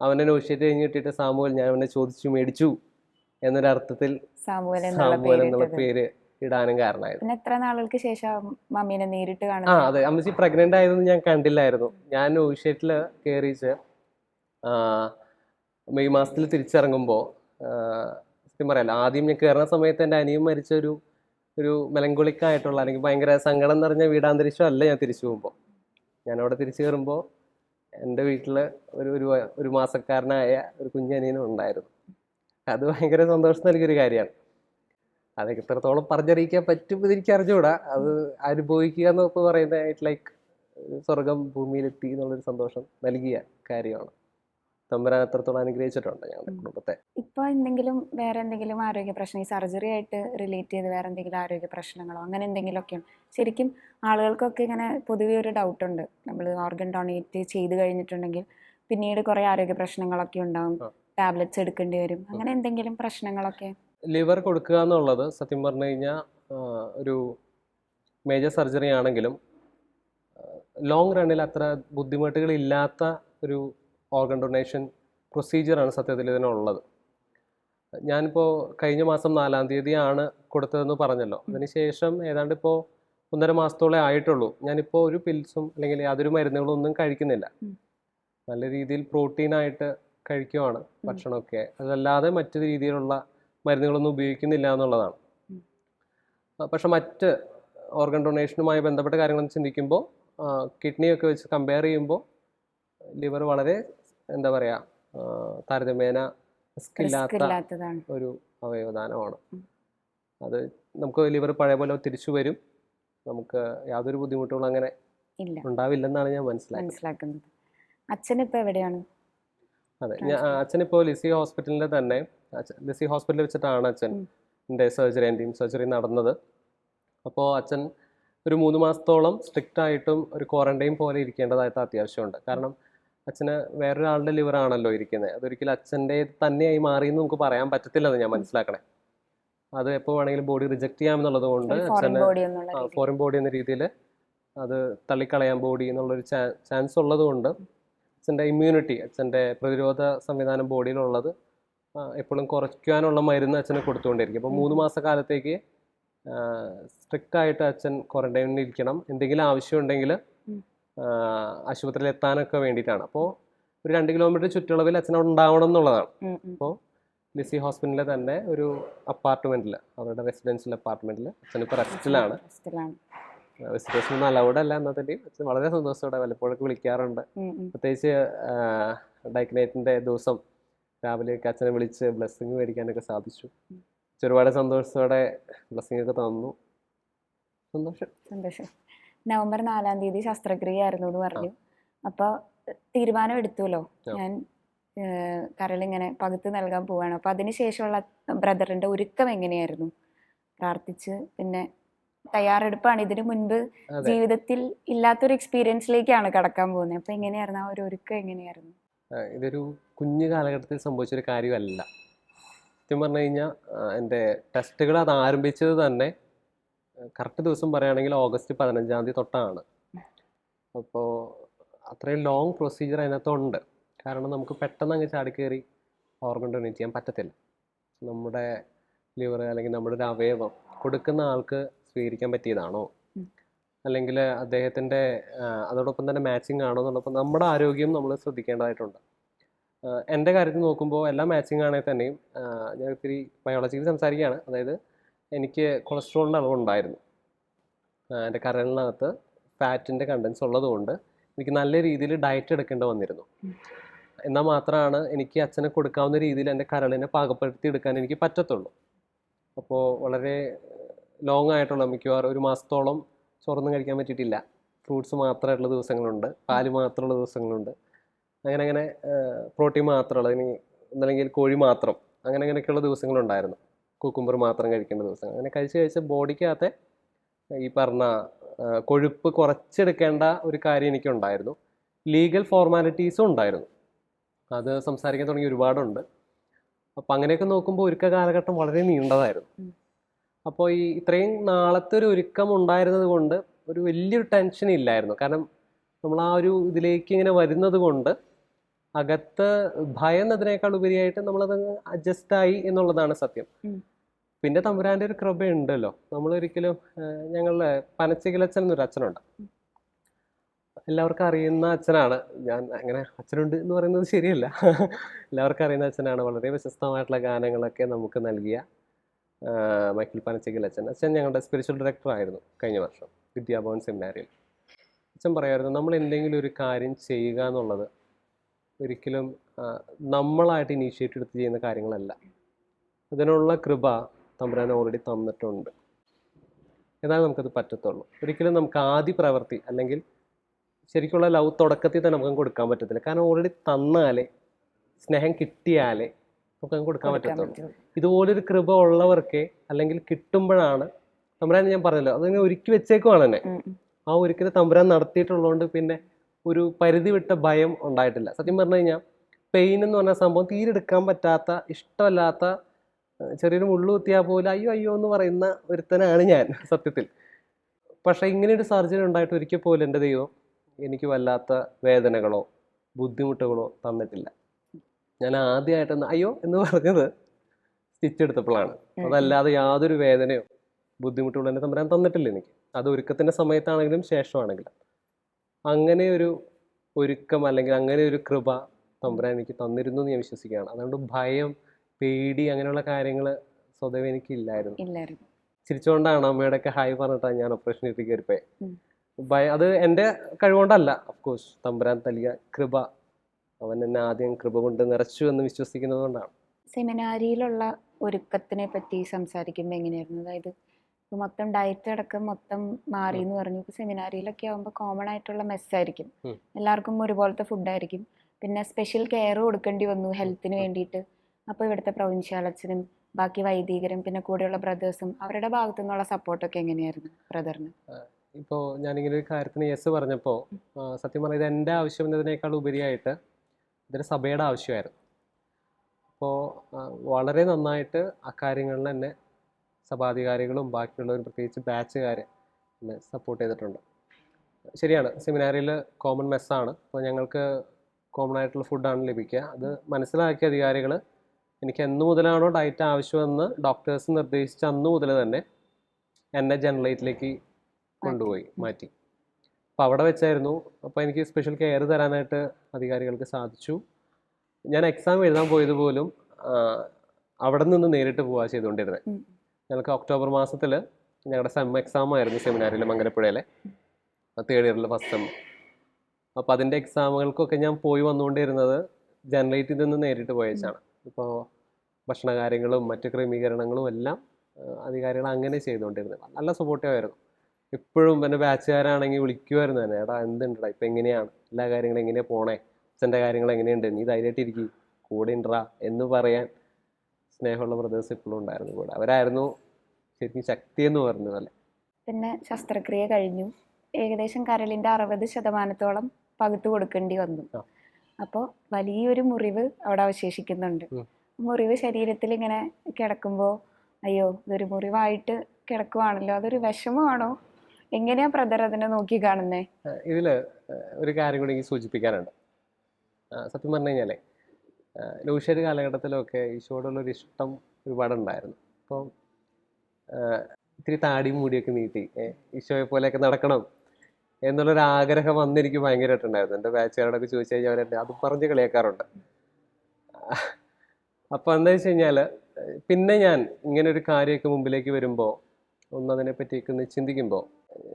അവനെ നോഷിയേറ്റ് കഴിഞ്ഞ് കിട്ടിയിട്ട് സാമുവൽ ഞാൻ അവനെ ചോദിച്ചു മേടിച്ചു? എന്നൊരർത്ഥത്തിൽ സാമുവൽ എന്നുള്ള പേര് ഇടാനും കാരണമായിരുന്നു പിന്നെ എത്ര നാളുകൾക്ക് ശേഷം മമ്മീനെ നേരിട്ട് ആ കാണുന്നത് അതെ. അമ്മച്ചി പ്രഗ്നന്റ് ആയതൊന്നും ഞാൻ കണ്ടില്ലായിരുന്നു. ഞാൻ നോഷിയേറ്റിൽ കയറിച്ച് മെയ് മാസത്തിൽ തിരിച്ചിറങ്ങുമ്പോൾ സത്യം പറയാലോ ആദ്യം ഞാൻ കയറുന്ന സമയത്ത് എന്റെ അനിയൻ മരിച്ച ഒരു ഒരു മെലങ്കുളിക്കായിട്ടുള്ള അല്ലെങ്കിൽ ഭയങ്കര സങ്കടം നിറഞ്ഞ വീടാന്തരീക്ഷം അല്ല ഞാൻ തിരിച്ചു പോകുമ്പോൾ ഞാനവിടെ തിരിച്ചു കയറുമ്പോൾ എന്റെ വീട്ടിൽ ഒരു ഒരു ഒരു മാസക്കാരനായ ഒരു കുഞ്ഞനിയനും ഉണ്ടായിരുന്നു. അത് ഭയങ്കര സന്തോഷം നൽകിയൊരു കാര്യമാണ്. അതൊക്കെ എത്രത്തോളം പറഞ്ഞറിയിക്കാൻ പറ്റും എന്ന് എനിക്ക് അറിഞ്ഞുകൂടാ. അത് അനുഭവിക്കുക എന്നൊക്കെ പറയുന്നത് ലൈക്ക് സ്വർഗം ഭൂമിയിലെത്തി എന്നുള്ളൊരു സന്തോഷം നൽകിയ കാര്യമാണ്. തമ്പുരാൻ എത്രത്തോളം അനുഗ്രഹിച്ചിട്ടുണ്ട് ഞങ്ങളുടെ കുടുംബത്തെ. ഇപ്പൊ എന്തെങ്കിലും വേറെ എന്തെങ്കിലും ആരോഗ്യ പ്രശ്നം ഈ സർജറി ആയിട്ട് റിലേറ്റ് ചെയ്ത് വേറെ എന്തെങ്കിലും ആരോഗ്യ പ്രശ്നങ്ങളോ അങ്ങനെ എന്തെങ്കിലുമൊക്കെയാണ് ശരിക്കും ആളുകൾക്കൊക്കെ ഇങ്ങനെ പൊതുവെ ഒരു ഡൗട്ട് ഉണ്ട്. നമ്മൾ ഓർഗൻ ഡൊണേറ്റ് ചെയ്ത് കഴിഞ്ഞിട്ടുണ്ടെങ്കിൽ പിന്നീട് കുറെ ആരോഗ്യ പ്രശ്നങ്ങളൊക്കെ ഉണ്ടാവും. ടാബ്ലെറ്റ്സ് ടാബ്ലറ്റ്സ് എടുക്കേണ്ടി വരും. അങ്ങനെ എന്തെങ്കിലും പ്രശ്നങ്ങളൊക്കെ? ലിവർ കൊടുക്കുക എന്നുള്ളത് സത്യം പറഞ്ഞു കഴിഞ്ഞാൽ ഒരു മേജർ സർജറി ആണെങ്കിലും ലോങ് റണ്ണിൽ അത്ര ബുദ്ധിമുട്ടുകൾ ഇല്ലാത്ത ഒരു ഓർഗൻ ഡൊണേഷൻ പ്രൊസീജിയറാണ് സത്യത്തിൽ ഇതിനുള്ളത് ഞാനിപ്പോൾ കഴിഞ്ഞ മാസം നാലാം തീയതിയാണ് കൊടുത്തതെന്ന് പറഞ്ഞല്ലോ. അതിനുശേഷം ഏതാണ്ട് ഇപ്പോൾ ഒന്നര മാസത്തോളം ആയിട്ടുള്ളൂ. ഞാനിപ്പോൾ ഒരു പിൽസും അല്ലെങ്കിൽ യാതൊരു മരുന്നുകളും ഒന്നും കഴിക്കുന്നില്ല നല്ല രീതിയിൽ പ്രോട്ടീനായിട്ട് കഴിക്കുവാണ് ഭക്ഷണമൊക്കെ. അതല്ലാതെ മറ്റു രീതിയിലുള്ള മരുന്നുകളൊന്നും ഉപയോഗിക്കുന്നില്ല എന്നുള്ളതാണ്. പക്ഷെ മറ്റ് ഓർഗൻ ഡൊണേഷനുമായി ബന്ധപ്പെട്ട കാര്യങ്ങളൊന്നും ചിന്തിക്കുമ്പോൾ കിഡ്നിയൊക്കെ വെച്ച് കമ്പയർ ചെയ്യുമ്പോൾ ലിവർ വളരെ എന്താ പറയാ താരതമ്യേന റിസ്ക് റിസ്ക് ഇല്ലാത്ത ഇല്ലാത്തതാണ്. ഒരു അവയവദാനമാണ്. അത് നമുക്ക് ലിവർ പഴയ പോലെ തിരിച്ചു വരും. നമുക്ക് യാതൊരു ബുദ്ധിമുട്ടുകളും അങ്ങനെ ഉണ്ടാവില്ലെന്നാണ് ഞാൻ മനസ്സിലാക്കുന്നത്. അച്ഛനിപ്പോ എവിടെയാണ്? അതെ ഞാൻ അച്ഛനിപ്പോ ലിസി ഹോസ്പിറ്റലിന്റെ തന്നെ. ലിസി ഹോസ്പിറ്റലിൽ വെച്ചിട്ടാണ് അച്ഛൻ. എന്റെ സർജറി എന്റെയും സർജറി നടന്നത്. അപ്പോൾ അച്ഛൻ ഒരു മൂന്ന് മാസത്തോളം സ്ട്രിക്റ്റ് ആയിട്ടും ഒരു ക്വാറന്റൈൻ പോലെ ഇരിക്കേണ്ടതായിട്ട് അത്യാവശ്യമുണ്ട്. കാരണം അച്ഛന് വേറൊരാളുടെ ലിവർ ആണല്ലോ ഇരിക്കുന്നത് അതൊരിക്കലും അച്ഛന്റെ തന്നെയായി മാറി എന്ന് നമുക്ക് പറയാൻ പറ്റത്തില്ലെന്ന് ഞാൻ മനസ്സിലാക്കണേ. അത് എപ്പോൾ വേണമെങ്കിലും ബോഡി റിജക്റ്റ് ചെയ്യാമെന്നുള്ളത് കൊണ്ട് അച്ഛന് ഫോറിൻ ബോഡി എന്ന രീതിയിൽ അത് തള്ളിക്കളയാൻ ബോഡി എന്നുള്ളൊരു ചാൻസ് ഉള്ളത് കൊണ്ട് അച്ഛന്റെ ഇമ്മ്യൂണിറ്റി അച്ഛന്റെ പ്രതിരോധ സംവിധാനം ബോഡിയിലുള്ളത് എപ്പോഴും കുറയ്ക്കാനുള്ള മരുന്ന് അച്ഛന് കൊടുത്തുകൊണ്ടിരിക്കും. അപ്പോൾ മൂന്ന് മാസക്കാലത്തേക്ക് സ്ട്രിക്റ്റ് ആയിട്ട് അച്ഛൻ ക്വാറന്റൈനിൽ ഇരിക്കണം. എന്തെങ്കിലും ആവശ്യമുണ്ടെങ്കിൽ. ആശുപത്രിയിൽ എത്താനൊക്കെ വേണ്ടിയിട്ടാണ്. അപ്പോൾ ഒരു രണ്ട് കിലോമീറ്റർ ചുറ്റളവിൽ അച്ഛൻ അവിടെ ഉണ്ടാവണം എന്നുള്ളതാണ്. അപ്പോൾ ലിസി ഹോസ്പിറ്റലിലെ തന്നെ ഒരു അപ്പാർട്ട്മെന്റിൽ അവരുടെ റെസിഡൻഷ്യൽ അപ്പാർട്ട്മെന്റിൽ അച്ഛൻ ഇപ്പോൾ റെസ്റ്റിലാണ്. വിസിറ്റേഴ്സ് ഒന്നും അലൗഡ് അല്ല എന്നതിന്റെയും അച്ഛൻ വളരെ സന്തോഷത്തോടെ വല്ലപ്പോഴൊക്കെ വിളിക്കാറുണ്ട്. പ്രത്യേകിച്ച് ഡൈക്നൈറ്റിന്റെ ദിവസം രാവിലെയൊക്കെ അച്ഛനെ വിളിച്ച് ബ്ലെസ്സിങ് മേടിക്കാനൊക്കെ സാധിച്ചു. ഒരുപാട് സന്തോഷത്തോടെ ബ്ലെസ്സിങ് ഒക്കെ തന്നു. സന്തോഷം. സന്തോഷം. നവംബർ നാലാം തീയതി ശസ്ത്രക്രിയ ആയിരുന്നു എന്ന് പറഞ്ഞു. അപ്പോൾ തീരുമാനം എടുത്തുല്ലോ. ഞാൻ കരളിങ്ങനെ പകുത്ത് നൽകാൻ പോവാണ്. അപ്പോൾ അതിനുശേഷമുള്ള ബ്രദറിന്റെ ഒരുക്കം എങ്ങനെയായിരുന്നു? പ്രാർത്ഥിച്ച് പിന്നെ തയ്യാറെടുപ്പാണ്. ഇതിനു മുൻപ് ജീവിതത്തിൽ ഇല്ലാത്തൊരു എക്സ്പീരിയൻസിലേക്കാണ് കടക്കാൻ പോകുന്നത്. അപ്പോൾ എങ്ങനെയായിരുന്നു? ആ ഒരു ഒരുക്കം എങ്ങനെയായിരുന്നു? ഇതൊരു കുഞ്ഞു കാലഘട്ടത്തിൽ സംഭവിച്ചൊരു കാര്യമല്ല. സത്യം പറഞ്ഞു കഴിഞ്ഞാൽ എന്റെ ടെസ്റ്റുകൾ അത് ആരംഭിച്ചത് തന്നെ കറക്റ്റ് ദിവസം പറയുകയാണെങ്കിൽ ഓഗസ്റ്റ് പതിനഞ്ചാം തീയതി തൊട്ടാണ്. അപ്പോൾ അത്രയും ലോങ് പ്രൊസീജിയർ അതിനകത്തുണ്ട്. കാരണം നമുക്ക് പെട്ടെന്ന് അങ്ങ് ചാടി ചാടിക്കയറി ഓർഗൺ ഡൊണേറ്റ് ചെയ്യാൻ പറ്റത്തില്ല. നമ്മുടെ ലിവർ അല്ലെങ്കിൽ നമ്മുടെ ഒരു അവയവം കൊടുക്കുന്ന ആൾക്ക് സ്വീകരിക്കാൻ പറ്റിയതാണോ? അല്ലെങ്കിൽ അദ്ദേഹത്തിന്റെ അതോടൊപ്പം തന്നെ മാച്ചിങ് ആണോ എന്നുള്ളപ്പോൾ നമ്മുടെ ആരോഗ്യം നമ്മൾ ശ്രദ്ധിക്കേണ്ടതായിട്ടുണ്ട്. എന്റെ കാര്യത്തിൽ നോക്കുമ്പോൾ എല്ലാം മാച്ചിങ് ആണെങ്കിൽ തന്നെയും ഞാൻ ഇത്തിരി ബയോളജിയിൽ സംസാരിക്കുകയാണ്. അതായത് എനിക്ക് കൊളസ്ട്രോളിന്റെ അളവുണ്ടായിരുന്നു. എന്റെ കരളിനകത്ത് ഫാറ്റിന്റെ കണ്ടൻസ് ഉള്ളതുകൊണ്ട് എനിക്ക് നല്ല രീതിയിൽ ഡയറ്റ് എടുക്കേണ്ടി വന്നിരുന്നു. എന്നാൽ മാത്രമാണ് എനിക്ക് അച്ഛനെ കൊടുക്കാവുന്ന രീതിയിൽ എന്റെ കരളിനെ പാകപ്പെടുത്തി എടുക്കാൻ എനിക്ക് പറ്റത്തുള്ളൂ. അപ്പോൾ വളരെ ലോങ് ആയിട്ടുള്ള മിക്കവാറും ഒരു മാസത്തോളം ചോറൊന്നും കഴിക്കാൻ പറ്റിയിട്ടില്ല. ഫ്രൂട്ട്സ് മാത്രമായിട്ടുള്ള ദിവസങ്ങളുണ്ട്. പാൽ മാത്രമുള്ള ദിവസങ്ങളുണ്ട്. അങ്ങനെ അങ്ങനെ പ്രോട്ടീൻ മാത്രമുള്ള ഇനി ഒന്നല്ലെങ്കിൽ കോഴി മാത്രം അങ്ങനെ അങ്ങനെയൊക്കെയുള്ള ദിവസങ്ങളുണ്ടായിരുന്നു. കുക്കുംബർ മാത്രം കഴിക്കേണ്ട ദിവസം. അങ്ങനെ കഴിച്ച് കഴിച്ച് ബോഡിക്കകത്തെ ഈ പറഞ്ഞ കൊഴുപ്പ് കുറച്ചെടുക്കേണ്ട ഒരു കാര്യം എനിക്കുണ്ടായിരുന്നു. ലീഗൽ ഫോർമാലിറ്റീസും ഉണ്ടായിരുന്നു. അത് സംസാരിക്കാൻ തുടങ്ങി ഒരുപാടുണ്ട്. അപ്പം അങ്ങനെയൊക്കെ നോക്കുമ്പോൾ ഒരുക്ക കാലഘട്ടം വളരെ നീണ്ടതായിരുന്നു. അപ്പോൾ ഈ ഇത്രയും നാളത്തെ ഒരു ഒരുക്കം ഉണ്ടായിരുന്നത് കൊണ്ട് ഒരു വലിയൊരു ടെൻഷൻ ഇല്ലായിരുന്നു. കാരണം നമ്മൾ ആ ഒരു ഇതിലേക്ക് ഇങ്ങനെ വരുന്നത് കൊണ്ട് അകത്ത് ഭയം എന്നതിനേക്കാൾ ഉപരിയായിട്ട് നമ്മളത് അഡ്ജസ്റ്റ് ആയി എന്നുള്ളതാണ് സത്യം. പിന്നെ തമ്പുരാന്റെ ഒരു കൃപ ഉണ്ടല്ലോ നമ്മളൊരിക്കലും ഒരിക്കലും ഞങ്ങളുടെ പനച്ചികിലച്ചൻ എന്നൊരു അച്ഛനുണ്ട്. എല്ലാവർക്കും അറിയുന്ന അച്ഛനാണ്. ഞാൻ അങ്ങനെ അച്ഛനുണ്ട് എന്ന് പറയുന്നത് ശരിയല്ല. എല്ലാവർക്കും അറിയുന്ന അച്ഛനാണ്. വളരെ പ്രശസ്തമായിട്ടുള്ള ഗാനങ്ങളൊക്കെ നമുക്ക് നൽകിയ മൈക്കിൾ പനച്ചകിൽ അച്ഛൻ അച്ഛൻ ഞങ്ങളുടെ സ്പിരിച്വൽ ഡയറക്ടർ ആയിരുന്നു കഴിഞ്ഞ വർഷം. വിദ്യാഭവൻ സെമിനാരിയിൽ അച്ഛൻ പറയുമായിരുന്നു നമ്മൾ എന്തെങ്കിലും ഒരു കാര്യം ചെയ്യുക എന്നുള്ളത് ഒരിക്കലും നമ്മളായിട്ട് ഇനീഷ്യേറ്റ് എടുത്ത് ചെയ്യുന്ന കാര്യങ്ങളല്ല. അതിനുള്ള കൃപ തമ്പുരാൻ ഓൾറെഡി തന്നിട്ടുണ്ട്. എന്നാലേ നമുക്കത് പറ്റത്തുള്ളൂ. ഒരിക്കലും നമുക്ക് ആദ്യ പ്രവൃത്തി അല്ലെങ്കിൽ ശരിക്കുള്ള ലവ് തുടക്കത്തിൽ തന്നെ നമുക്ക് കൊടുക്കാൻ പറ്റത്തില്ല. കാരണം ഓൾറെഡി തന്നാലേ സ്നേഹം കിട്ടിയാലേ നമുക്ക് അങ്ങ് കൊടുക്കാൻ പറ്റത്തുള്ളൂ. ഇതുപോലൊരു കൃപ ഉള്ളവർക്ക് അല്ലെങ്കിൽ കിട്ടുമ്പോഴാണ് തമ്പുരാൻ ഞാൻ പറഞ്ഞല്ലോ അതിങ്ങനെ ഒരുക്കി വെച്ചേക്കുവാണ് ഉം. ആ ഒരിക്കലും തമ്പുരാൻ നടത്തിയിട്ടുള്ളതുകൊണ്ട് പിന്നെ ഒരു പരിധി വിട്ട ഭയം ഉണ്ടായിട്ടില്ല. സത്യം പറഞ്ഞു കഴിഞ്ഞാൽ പെയിൻ എന്ന് പറഞ്ഞ സംഭവം തീരെ എടുക്കാൻ പറ്റാത്ത ഇഷ്ടമല്ലാത്ത ചെറിയൊരു മുള്ളു കുത്തിയാൽ പോലും അയ്യോ അയ്യോ എന്ന് പറയുന്ന ഒരുത്തനാണ് ഞാൻ സത്യത്തിൽ. പക്ഷേ ഇങ്ങനെ ഒരു സർജറി ഉണ്ടായിട്ട് ഒരിക്കൽ പോലും എന്റെ ദൈവം എനിക്ക് വല്ലാത്ത വേദനകളോ ബുദ്ധിമുട്ടുകളോ തന്നിട്ടില്ല. ഞാൻ ആദ്യമായിട്ടൊന്ന് അയ്യോ എന്ന് പറഞ്ഞത് സ്റ്റിച്ച് എടുത്തപ്പോഴാണ്. അതല്ലാതെ യാതൊരു വേദനയോ ബുദ്ധിമുട്ടുകളോ എന്നെ തമ്പരാൻ തന്നിട്ടില്ല എനിക്ക്. അത് ഒരുക്കത്തിന്റെ സമയത്താണെങ്കിലും ശേഷമാണെങ്കിലും. അങ്ങനെ ഒരു ഒരുക്കം അല്ലെങ്കിൽ അങ്ങനെ ഒരു കൃപ തമ്പുരാൻ എനിക്ക് തന്നിരുന്നു എന്ന് ഞാൻ വിശ്വസിക്കുകയാണ്. അതുകൊണ്ട് ഭയം പേടി അങ്ങനെയുള്ള കാര്യങ്ങൾ സ്വതവേ എനിക്ക് ഇല്ലായിരുന്നു. ചിരിച്ചുകൊണ്ടാണ് അമ്മയോടൊക്കെ ഹായ് പറഞ്ഞിട്ടാണ് ഞാൻ ഓപ്പറേഷൻ ഇട്ട് കയറിപ്പോയെ. അത് എന്റെ കഴിവുകൊണ്ടല്ല. അഫ്കോഴ്സ് തമ്പുരാൻ തലിയ കൃപ. അവൻ എന്നെ ആദ്യം കൃപ കൊണ്ട് നിറച്ചു എന്ന് വിശ്വസിക്കുന്നത് കൊണ്ടാണ്. സെമിനാരിയിലുള്ള ഒരുക്കത്തിനെ പറ്റി സംസാരിക്കുമ്പോൾ എങ്ങനെയായിരുന്നു? അതായത് മൊത്തം ഡയറ്റ് അടക്കം മൊത്തം മാറി എന്ന് പറഞ്ഞു. ഇപ്പോൾ സെമിനാരിയിലൊക്കെ ആകുമ്പോൾ കോമൺ ആയിട്ടുള്ള മെസ്സായിരിക്കും. എല്ലാവർക്കും ഒരുപോലത്തെ ഫുഡായിരിക്കും പിന്നെ സ്പെഷ്യൽ കെയർ കൊടുക്കേണ്ടി വന്നു ഹെൽത്തിന് വേണ്ടിയിട്ട്. അപ്പോൾ ഇവിടുത്തെ പ്രൊവിൻഷ്യാലച്ചനും ബാക്കി വൈദികരും പിന്നെ കൂടെയുള്ള ബ്രദേഴ്സും അവരുടെ ഭാഗത്തു നിന്നുള്ള സപ്പോർട്ടൊക്കെ എങ്ങനെയായിരുന്നു ബ്രദറിന് ഇപ്പോൾ ഞാനിങ്ങനെ ഒരു കാര്യത്തിന് യെസ് പറഞ്ഞപ്പോൾ സത്യം പറഞ്ഞാൽ ഇത് എന്റെ ആവശ്യം എന്നതിനേക്കാൾ ഉപരിയായിട്ട് ഇതൊരു സഭയുടെ ആവശ്യമായിരുന്നു. അപ്പോൾ വളരെ നന്നായിട്ട് അക്കാര്യങ്ങളിൽ തന്നെ സഭാധികാരികളും ബാക്കിയുള്ളവരും പ്രത്യേകിച്ച് ബാച്ചുകാർ എന്നെ സപ്പോർട്ട് ചെയ്തിട്ടുണ്ട്. ശരിയാണ് സെമിനാരിയിൽ കോമൺ മെസ്സാണ് അപ്പോൾ ഞങ്ങൾക്ക് കോമൺ ആയിട്ടുള്ള ഫുഡാണ് ലഭിക്കുക. അത് മനസ്സിലാക്കിയ അധികാരികൾ എനിക്ക് എന്ന് മുതലാണോ ഡയറ്റ് ആവശ്യമെന്ന് ഡോക്ടേഴ്സ് നിർദ്ദേശിച്ച അന്ന് മുതൽ തന്നെ എന്നെ ജനറേറ്റിലേക്ക് കൊണ്ടുപോയി മാറ്റി. അപ്പോൾ അവിടെ വെച്ചായിരുന്നു. അപ്പോൾ എനിക്ക് സ്പെഷ്യൽ കെയർ തരാനായിട്ട് അധികാരികൾക്ക് സാധിച്ചു. ഞാൻ എക്സാം എഴുതാൻ പോയത് പോലും അവിടെ നിന്ന് നേരിട്ട് പോവുക ചെയ്തുകൊണ്ടിരുന്നത് ഞങ്ങൾക്ക് ഒക്ടോബർ മാസത്തിൽ ഞങ്ങളുടെ സെം എക്സാം ആയിരുന്നു സെമിനാറിൽ മംഗലപ്പുഴയിലെ. തേർഡ് ഇയറിലെ ഫസ്റ്റ് സെം അപ്പോൾ അതിന്റെ എക്സാമുകൾക്കൊക്കെ ഞാൻ പോയി വന്നുകൊണ്ടിരുന്നത് ജനറേറ്റിൽ നിന്ന് നേരിട്ട് പോയച്ചാണ്. ഇപ്പോൾ ഭക്ഷണകാര്യങ്ങളും മറ്റ് ക്രമീകരണങ്ങളും എല്ലാം അധികാരികൾ അങ്ങനെ ചെയ്തുകൊണ്ടിരുന്നത്. നല്ല സപ്പോർട്ടീവായിരുന്നു ഇപ്പോഴും എന്റെ ബാച്ചുകാരാണെങ്കിൽ വിളിക്കുമായിരുന്നു തന്നെ എടാ എന്തുണ്ടടാ? ഇപ്പം എങ്ങനെയാണ്? എല്ലാ കാര്യങ്ങളും എങ്ങനെയാണ് പോണേ? അച്ഛന്റെ കാര്യങ്ങൾ എങ്ങനെയുണ്ട്? നീ ധൈര്യമായിട്ടിരിക്കും കൂടെ ഉണ്ടാ എന്ന് പറയാൻ സ്നേഹമുള്ള ബ്രദേഴ്സ് ഇപ്പോഴും ഉണ്ടായിരുന്നു കൂടെ. അവരായിരുന്നു ശരിക്കും ശക്തി എന്ന് പറഞ്ഞത് അല്ലേ പിന്നെ ശസ്ത്രക്രിയ കഴിഞ്ഞു. ഏകദേശം കരളിന്റെ അറുപത് ശതമാനത്തോളം പകുത്തു കൊടുക്കേണ്ടി വന്നു. അപ്പോൾ വലിയൊരു മുറിവ് അവിടെ അവശേഷിക്കുന്നുണ്ട്. മുറിവ് ശരീരത്തിൽ ഇങ്ങനെ കിടക്കുമ്പോൾ അയ്യോ ഇതൊരു മുറിവായിട്ട് കിടക്കുവാണല്ലോ അതൊരു വിഷമമാണോ? എങ്ങനെയാ ബ്രദർ അതിനെ നോക്കി കാണുന്നേ? ഇതിൽ ഒരു കാര്യം കൂടി സൂചിപ്പിക്കാനുണ്ട്. സത്യം പറഞ്ഞു കഴിഞ്ഞാലേ ലൂഷ്യര് കാലഘട്ടത്തിലൊക്കെ ഈശോടുള്ളൊരു ഇഷ്ടം ഒരുപാട് ഉണ്ടായിരുന്നു അപ്പോൾ ഇത്തിരി താടിയും മുടിയൊക്കെ നീട്ടി ഈശോയെ പോലെയൊക്കെ നടക്കണം എന്നുള്ളൊരു ആഗ്രഹം അന്ന് എനിക്ക് ഭയങ്കരമായിട്ടുണ്ടായിരുന്നു. എന്റെ ബാച്ചുകാരോടൊക്കെ ചോദിച്ചു കഴിഞ്ഞാൽ അവരെ അത് പറഞ്ഞ് കളിയാക്കാറുണ്ട്. അപ്പം എന്താ വെച്ച് കഴിഞ്ഞാൽ പിന്നെ ഞാൻ ഇങ്ങനെ ഒരു കാര്യമൊക്കെ മുമ്പിലേക്ക് വരുമ്പോൾ ഒന്ന് അതിനെ പറ്റിയൊക്കെ ഒന്ന് ചിന്തിക്കുമ്പോൾ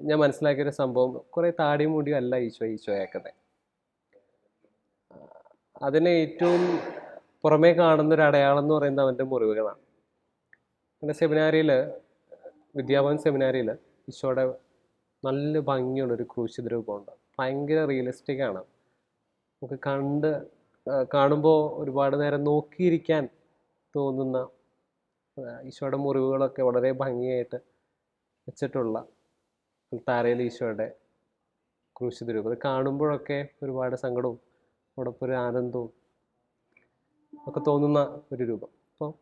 ഞാൻ മനസ്സിലാക്കിയൊരു സംഭവം കുറേ താടിയും മുടിയും അല്ല ഈശോ ഈശോയാക്കുന്നത് അതിനെ ഏറ്റവും പുറമേ കാണുന്ന ഒരു അടയാളം എന്ന് പറയുന്നത് അവന്റെ മുറിവുകളാണ്. എന്റെ സെമിനാരിയിൽ വിദ്യാഭവൻ സെമിനാരിയിൽ ഈശോയുടെ നല്ല ഭംഗിയുള്ളൊരു ക്രൂശിത രൂപമുണ്ട്. ഭയങ്കര റിയലിസ്റ്റിക് ആണ്. നമുക്ക് കണ്ട് കാണുമ്പോൾ ഒരുപാട് നേരം നോക്കിയിരിക്കാൻ തോന്നുന്ന ഈശോയുടെ മുറിവുകളൊക്കെ വളരെ ഭംഗിയായിട്ട് വെച്ചിട്ടുള്ള താരയിൽ ഈശോയുടെ ക്രൂശിത രൂപം അത് കാണുമ്പോഴൊക്കെ ഒരുപാട് സങ്കടവും അതോടൊപ്പം ഒരു ആനന്ദവും ഒക്കെ തോന്നുന്ന ഒരു രൂപം. അപ്പോൾ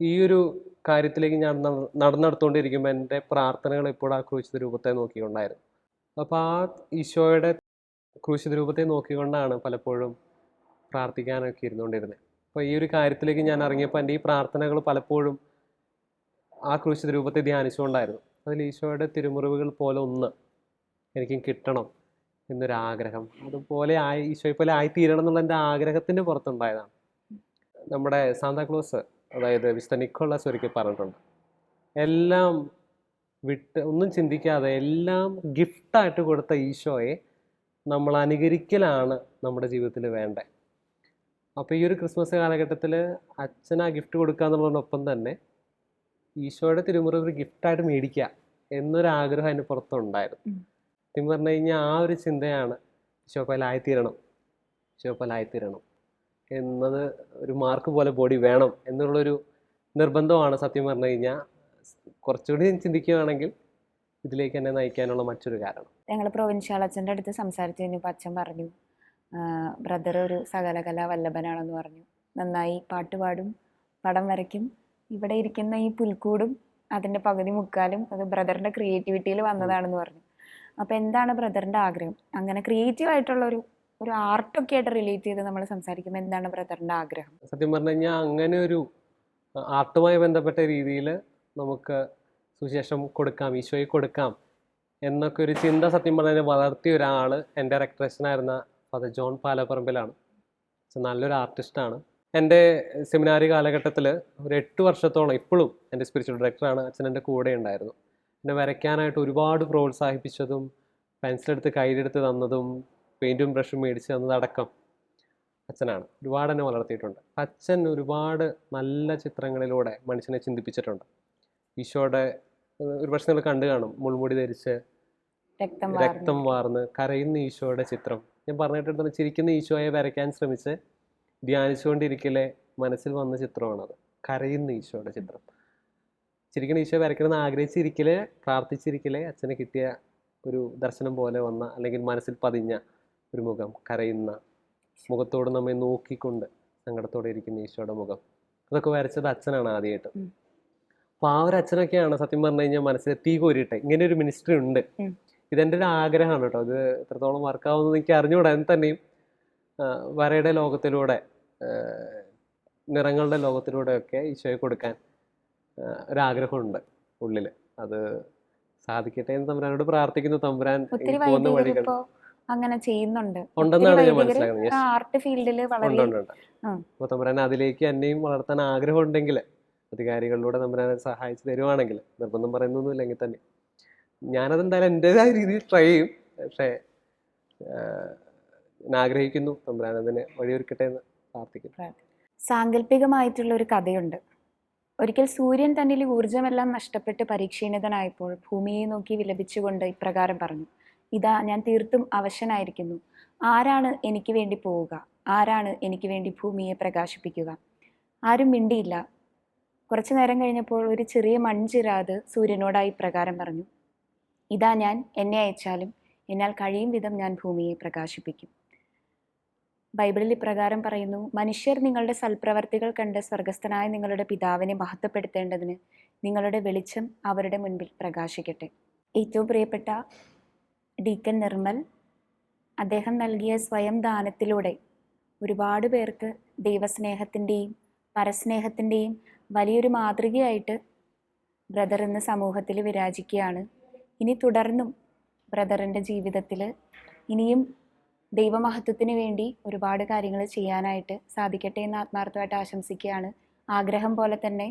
ഈ ഒരു കാര്യത്തിലേക്ക് ഞാൻ നട- നടന്നെടുത്തുകൊണ്ടിരിക്കുമ്പോൾ എന്റെ പ്രാർത്ഥനകൾ എപ്പോഴും ആ ക്രൂശിത രൂപത്തെ നോക്കിക്കൊണ്ടായിരുന്നു. അപ്പോൾ ആ ഈശോയുടെ ക്രൂശിത രൂപത്തെ നോക്കിക്കൊണ്ടാണ് പലപ്പോഴും പ്രാർത്ഥിക്കാനൊക്കെ ഇരുന്നുകൊണ്ടിരുന്നത് അപ്പോൾ ഈ ഒരു കാര്യത്തിലേക്ക് ഞാൻ ഇറങ്ങിയപ്പോൾ എന്റെ ഈ പ്രാർത്ഥനകൾ പലപ്പോഴും ആ ക്രൂശിത രൂപത്തെ ധ്യാനിച്ചുകൊണ്ടായിരുന്നു. അതിൽ ഈശോയുടെ തിരുമുറിവുകൾ പോലെ ഒന്ന് എനിക്കും കിട്ടണം എന്നൊരാഗ്രഹം. അതുപോലെ ആയി ഈശോയെ പോലെ ആയിത്തീരണം എന്നുള്ള എന്റെ ആഗ്രഹത്തിന്റെ പുറത്തുണ്ടായതാണ്. നമ്മുടെ സാന്താക്ലോസ് അതായത് വിശുദ്ധ നിക്കോളാസ് ഒരിക്കൽ പറഞ്ഞിട്ടുണ്ട്. എല്ലാം വിട്ട് ഒന്നും ചിന്തിക്കാതെ എല്ലാം ഗിഫ്റ്റായിട്ട് കൊടുത്ത ഈശോയെ നമ്മൾ അനുകരിക്കലാണ് നമ്മുടെ ജീവിതത്തിൽ വേണ്ടത്. അപ്പോൾ ഈ ഒരു ക്രിസ്മസ് കാലഘട്ടത്തിൽ അച്ഛൻ ആ ഗിഫ്റ്റ് കൊടുക്കുക എന്നുള്ളതിനൊപ്പം തന്നെ ഈശോയുടെ തിരുമുറി ഒരു ഗിഫ്റ്റായിട്ട് മേടിക്കുക എന്നൊരു ആഗ്രഹം അതിന് പുറത്തുണ്ടായിരുന്നു. സത്യം പറഞ്ഞു കഴിഞ്ഞാൽ ആ ഒരു ചിന്തയാണ് ഈശോപ്പലായിത്തീരണം ഈശോപ്പലായിത്തീരണം എന്നത് ഒരു മാർക്ക് പോലെ ബോഡി വേണം എന്നുള്ളൊരു നിർബന്ധമാണ് സത്യം പറഞ്ഞു കഴിഞ്ഞാൽ കുറച്ചുകൂടി ചിന്തിക്കുകയാണെങ്കിൽ ഇതിലേക്ക് എന്നെ നയിക്കാനുള്ള മറ്റൊരു കാരണം. ഞങ്ങൾ പ്രൊവിൻഷ്യൽ അച്ഛന്റെ അടുത്ത് സംസാരിച്ചു കഴിഞ്ഞപ്പോൾ അച്ഛൻ പറഞ്ഞു ബ്രദർ ഒരു സകലകലാ വല്ലഭനാണെന്ന് പറഞ്ഞു. നന്നായി പാട്ട് പാടും വരയ്ക്കും. ഇവിടെ ഇരിക്കുന്ന ഈ പുൽക്കൂടും അതിന്റെ പകുതി മുക്കാലും അത് ബ്രദറിന്റെ ക്രിയേറ്റിവിറ്റിയിൽ വന്നതാണെന്ന് പറഞ്ഞു. അപ്പോൾ എന്താണ് ബ്രദറിന്റെ ആഗ്രഹം? അങ്ങനെ ക്രിയേറ്റീവ് ആയിട്ടുള്ള ഒരു ഒരു ആർട്ടൊക്കെ ആയിട്ട് റിലേറ്റ് ചെയ്ത് നമ്മൾ സംസാരിക്കുമ്പോൾ എന്താണ് ബ്രദറിന്റെ ആഗ്രഹം? സത്യം പറഞ്ഞു കഴിഞ്ഞാൽ അങ്ങനെ ഒരു ആർട്ടുമായി ബന്ധപ്പെട്ട രീതിയിൽ നമുക്ക് സുശേഷം കൊടുക്കാം ഈശോയെ കൊടുക്കാം എന്നൊക്കെ ഒരു ചിന്ത സത്യം പറഞ്ഞാൽ വളർത്തിയ ഒരാൾ എന്റെ ഇലക്ട്രീഷ്യനായിരുന്ന ഫാദർ ജോൺ പാലപ്പറമ്പിലാണ്. നല്ലൊരു ആർട്ടിസ്റ്റാണ്. എന്റെ സെമിനാരി കാലഘട്ടത്തിൽ ഒരു എട്ട് വർഷത്തോളം ഇപ്പോഴും എന്റെ സ്പിരിച്വൽ ഡയറക്ടറാണ് അച്ഛൻ എന്റെ കൂടെ ഉണ്ടായിരുന്നു. എന്നെ വരയ്ക്കാനായിട്ട് ഒരുപാട് പ്രോത്സാഹിപ്പിച്ചതും പെൻസിലെടുത്ത് കയ്യിലെടുത്ത് തന്നതും പെയിന്റും ബ്രഷും മേടിച്ച് തന്നതടക്കം അച്ഛനാണ്. ഒരുപാട് എന്നെ വളർത്തിയിട്ടുണ്ട്. അച്ഛൻ ഒരുപാട് നല്ല ചിത്രങ്ങളിലൂടെ മനുഷ്യനെ ചിന്തിപ്പിച്ചിട്ടുണ്ട്. ഈശോയുടെ ഒരു പ്രശ്നങ്ങൾ നിങ്ങൾ കണ്ടു കാണും. മുൾമുടി ധരിച്ച് രക്തം വാർന്ന് കരയുന്ന ഈശോയുടെ ചിത്രം. ഞാൻ പറഞ്ഞിട്ടുണ്ട് ചിരിക്കുന്ന ഈശോയെ വരയ്ക്കാൻ ശ്രമിച്ച് ധ്യാനിച്ചുകൊണ്ടിരിക്കലെ മനസ്സിൽ വന്ന ചിത്രമാണത് കരയുന്ന ഈശോയുടെ ചിത്രം. ചിരിക്കുന്ന ഈശോ വരയ്ക്കണമെന്ന് ആഗ്രഹിച്ചിരിക്കലെ പ്രാർത്ഥിച്ചിരിക്കലെ അച്ഛനെ കിട്ടിയ ഒരു ദർശനം പോലെ വന്ന അല്ലെങ്കിൽ മനസ്സിൽ പതിഞ്ഞ ഒരു മുഖം കരയുന്ന മുഖത്തോട് നമ്മെ നോക്കിക്കൊണ്ട് സങ്കടത്തോടെ ഇരിക്കുന്ന ഈശോയുടെ മുഖം. അതൊക്കെ വരച്ചത് അച്ഛനാണ് ആദ്യമായിട്ട് അപ്പൊ അപ്പോൾ ആ ഒരു അച്ഛനൊക്കെയാണ് സത്യം പറഞ്ഞു കഴിഞ്ഞാൽ മനസ്സിൽ തീ കോരിട്ടെ ഇങ്ങനെ ഒരു മിനിസ്ട്രി ഉണ്ട്. ഇതെന്റെ ഒരു ആഗ്രഹമാണ് കേട്ടോ. ഇത് എത്രത്തോളം വർക്കാവുമെന്ന് എനിക്ക് അറിഞ്ഞുകൂടാ. എന്ന് തന്നെയും വരയുടെ ലോകത്തിലൂടെ നിറങ്ങളുടെ ലോകത്തിലൂടെയൊക്കെ ഈശോയെ കൊടുക്കാൻ ഒരാഗ്രഹമുണ്ട് ഉള്ളിൽ അത് സാധിക്കട്ടെ എന്ന് തമ്പുരാനോട് പ്രാർത്ഥിക്കുന്നു. തമ്പുരാൻ പോകുന്ന വഴികൾ അങ്ങനെ ചെയ്യുന്നുണ്ട്. ഉണ്ടെന്നാണ് ഞാൻ മനസ്സിലാക്കുന്നത്. അപ്പൊ ആർട്ട് ഫീൽഡിൽ വളരെ. അപ്പോൾ തമ്പുരാൻ അതിലേക്ക് എന്നെയും വളർത്താൻ ആഗ്രഹം ഉണ്ടെങ്കിൽ അധികാരികളിലൂടെ തമ്പുരാനെ സഹായിച്ചു തരുവാണെങ്കിൽ നിർബന്ധം പറയുന്നൊന്നുമില്ലെങ്കിൽ തന്നെ. ഞാനത് എന്തായാലും എന്റെതായ രീതിയിൽ ട്രൈ ചെയ്യും. പക്ഷേ ഞാൻ ആഗ്രഹിക്കുന്നു തമ്പുരാനതിനെ വഴിയൊരുക്കട്ടെ എന്ന് പ്രാർത്ഥിക്കുന്നു. സാങ്കല്പികമായിട്ടുള്ള ഒരു കഥയുണ്ട്. ഒരിക്കൽ സൂര്യൻ തന്നിൽ ഊർജമെല്ലാം നഷ്ടപ്പെട്ട് പരീക്ഷീണിതനായപ്പോൾ ഭൂമിയെ നോക്കി വിലപിച്ചുകൊണ്ട് ഇപ്രകാരം പറഞ്ഞു ഇതാ ഞാൻ തീർത്തും അവശനായിരിക്കുന്നു. ആരാണ് എനിക്ക് വേണ്ടി പോവുക? ആരാണ് എനിക്ക് വേണ്ടി ഭൂമിയെ പ്രകാശിപ്പിക്കുക? ആരും മിണ്ടിയില്ല. കുറച്ചു നേരം കഴിഞ്ഞപ്പോൾ ഒരു ചെറിയ മൺചിരാത് സൂര്യനോടായി പ്രകാരം പറഞ്ഞു ഇതാ ഞാൻ എന്നെ അയച്ചാലും എന്നാൽ കഴിയും വിധം ഞാൻ ഭൂമിയെ പ്രകാശിപ്പിക്കും. ബൈബിളിൽ ഇപ്രകാരം പറയുന്നു മനുഷ്യർ നിങ്ങളുടെ സൽപ്രവർത്തികൾ കണ്ട് സ്വർഗസ്ഥനായ നിങ്ങളുടെ പിതാവിനെ മഹത്വപ്പെടുത്തേണ്ടതിന് നിങ്ങളുടെ വെളിച്ചം അവരുടെ മുൻപിൽ പ്രകാശിക്കട്ടെ. ഏറ്റവും പ്രിയപ്പെട്ട ഡീക്കൻ നിർമ്മൽ അദ്ദേഹം നൽകിയ സ്വയം ദാനത്തിലൂടെ ഒരുപാട് പേർക്ക് ദൈവസ്നേഹത്തിന്റെയും പരസ്നേഹത്തിന്റെയും വലിയൊരു മാതൃകയായിട്ട് ബ്രദർ എന്ന സമൂഹത്തിൽ വിരാജിക്കുകയാണ്. ഇനി തുടർന്നും ബ്രദറിന്റെ ജീവിതത്തിൽ ഇനിയും ദൈവമഹത്വത്തിന് വേണ്ടി ഒരുപാട് കാര്യങ്ങൾ ചെയ്യാനായിട്ട് സാധിക്കട്ടെ എന്ന് ആത്മാർത്ഥമായിട്ട് ആശംസിക്കുകയാണ്. ആഗ്രഹം പോലെ തന്നെ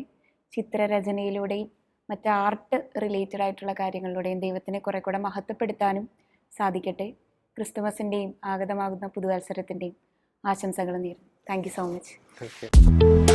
ചിത്രരചനയിലൂടെയും മറ്റ് ആർട്ട് റിലേറ്റഡ് ആയിട്ടുള്ള കാര്യങ്ങളിലൂടെയും ദൈവത്തിനെ കുറെ കൂടെ മഹത്വപ്പെടുത്താനും സാധിക്കട്ടെ. ക്രിസ്തുമസിന്റെയും ആഗതമാകുന്ന പുതുവത്സരത്തിന്റെയും ആശംസകൾ നേരുന്നു. Thank you so much